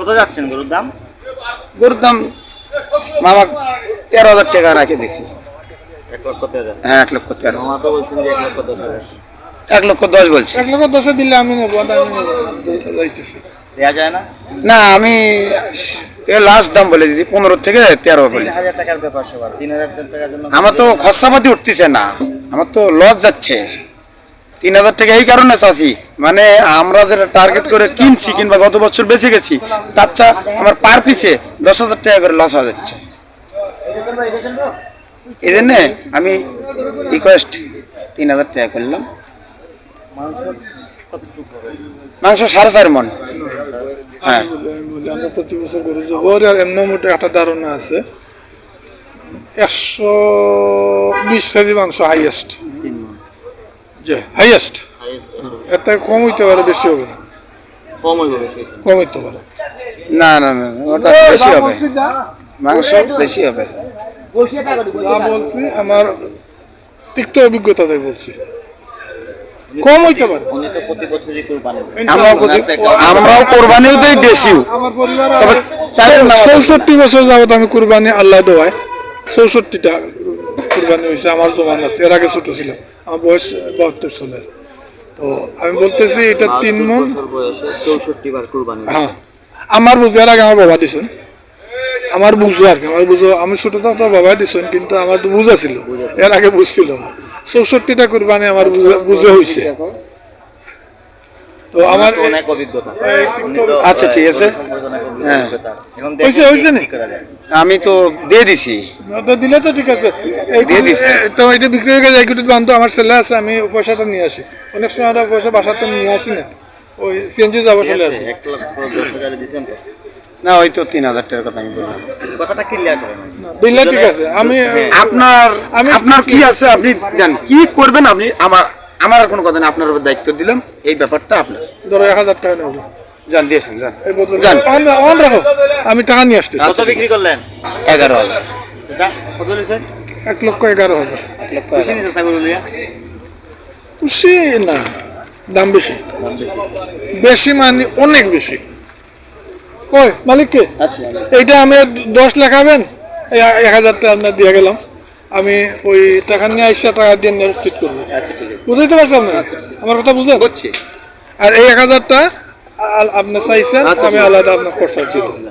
কত যাচ্ছেন গরুর দাম? গরুর দাম মামা তেরো হাজার টাকা রাখে দিছি এক লক্ষ তেরো হ্যাঁ এক লক্ষ তেরো। মামা তো বলছেন যে এক লক্ষ দশ হাজার। এক লক্ষ দশ বলছি। এক লক্ষ দশে দিলে আমি নেব যাইতেছি। দেওয়া যায় না? না আমি এ লাস্ট দাম বলে দিছি পনেরো থেকে তেরো বলে। আমার তো খরচাপাতি উঠতেছে না। আমার তো লস যাচ্ছে। তিন হাজার টাকা এই কারণে চাষি। মানে আমরা যেটা টার্গেট করে কিনছি কিংবা গত বছর বেঁচে গেছি, তার চা আমার পার পিছে দশ হাজার টাকা করে লস হয়ে যাচ্ছে। এই জন্যে আমি রিকোয়েস্ট তিন হাজার টাকা করলাম। মাংস সাড়ে চার মন হ্যাঁ। প্রতি বছর গরু আর এমনি মোটে একটা ধারণা আছে। একশো বিশ কেজি মাংস হাইয়েস্ট যে হাইয়েস্ট এর থেকে কম হইতে পারে বেশি হবে না। কম হইব কম হইতে পারে। না না না ওটা বেশি হবে। মাংস বেশি হবে। বলছি আমার তিক্ত অভিজ্ঞতা তাই বলছি। কম হইতে পারে। আমরাও কোরবানিও দেই বেশিও। আমার তবে চৌষট্টি বছর যাবত আমি কুরবানি আল্লাহ দেওয়ায় চৌষট্টিটা কুরবানি হয়েছে আমার জমানাতে এর আগে ছোট ছিল আমার বয়স বাহাত্তর সালের। তো আমি বলতেছি এটা তিন মন। চৌষট্টি বার কুরবানি। হ্যাঁ। আমার বুঝো এর আগে আমার বাবা দিছেন আমার বুঝো আর কি আমার বুঝো আমি ছোট তো তো বাবা দিছেন কিন্তু আমার তো বুঝা ছিল। এর আগে বুঝছিল। চৌষট্টিটা কুরবানি আমার বুঝে- হয়েছে তো আমার অনেক অভিজ্ঞতা। আচ্ছা, ঠিক আছে। হ্যাঁ। হয়েছে, হয়েছে নি? আমি তো দিয়ে দিছি। তো দিলে তো ঠিক আছে। এই দিয়ে দিছি। তো এটা বিক্রি হয়ে গেছে এক কোটি বান্ধব আমার ছেলে আছে আমি পয়সাটা নিয়ে আসি। অনেক সময় আমরা পয়সা বাসাতে নিয়ে আসি না। ওই সিএনজি যাব চলে আছে, আসি। তো? না ওই তো তিন হাজার টাকার কথা আমি বললাম। কথাটা ক্লিয়ার করেন। দিলে ঠিক আছে আমি আপনার আমি আপনার কি আছে আপনি জান কি করবেন আপনি? আমার আমার কোনো কথা নেই আপনার উপর দায়িত্ব দিলাম এই ব্যাপারটা আপনার। ধরো এক হাজার টাকা নেব। যান দিয়েছেন যান যান। অন রাখো। আমি টাকা নিয়ে আসতেছি। কত বিক্রি করলেন? এগারো হাজার। কত নিয়েছেন? এক লক্ষ এগারো হাজার। খুশি না দাম বেশি। বেশি। মানে অনেক বেশি। কই মালিককে আচ্ছা এইটা আমি দশ লেখাবেন এই এক হাজার টাকা আপনার দিয়ে গেলাম। আমি ওই টাকা নিয়ে আইসা টাকা দিয়ে নিয়ে সিট করব। আচ্ছা ঠিক আছে। বুঝতে পারছেন না? আমার কথা বুঝলেন আর এই এক হাজারটা আপনি চাইছেন আচ্ছা, আমি আলাদা আপনার খরচা দেবো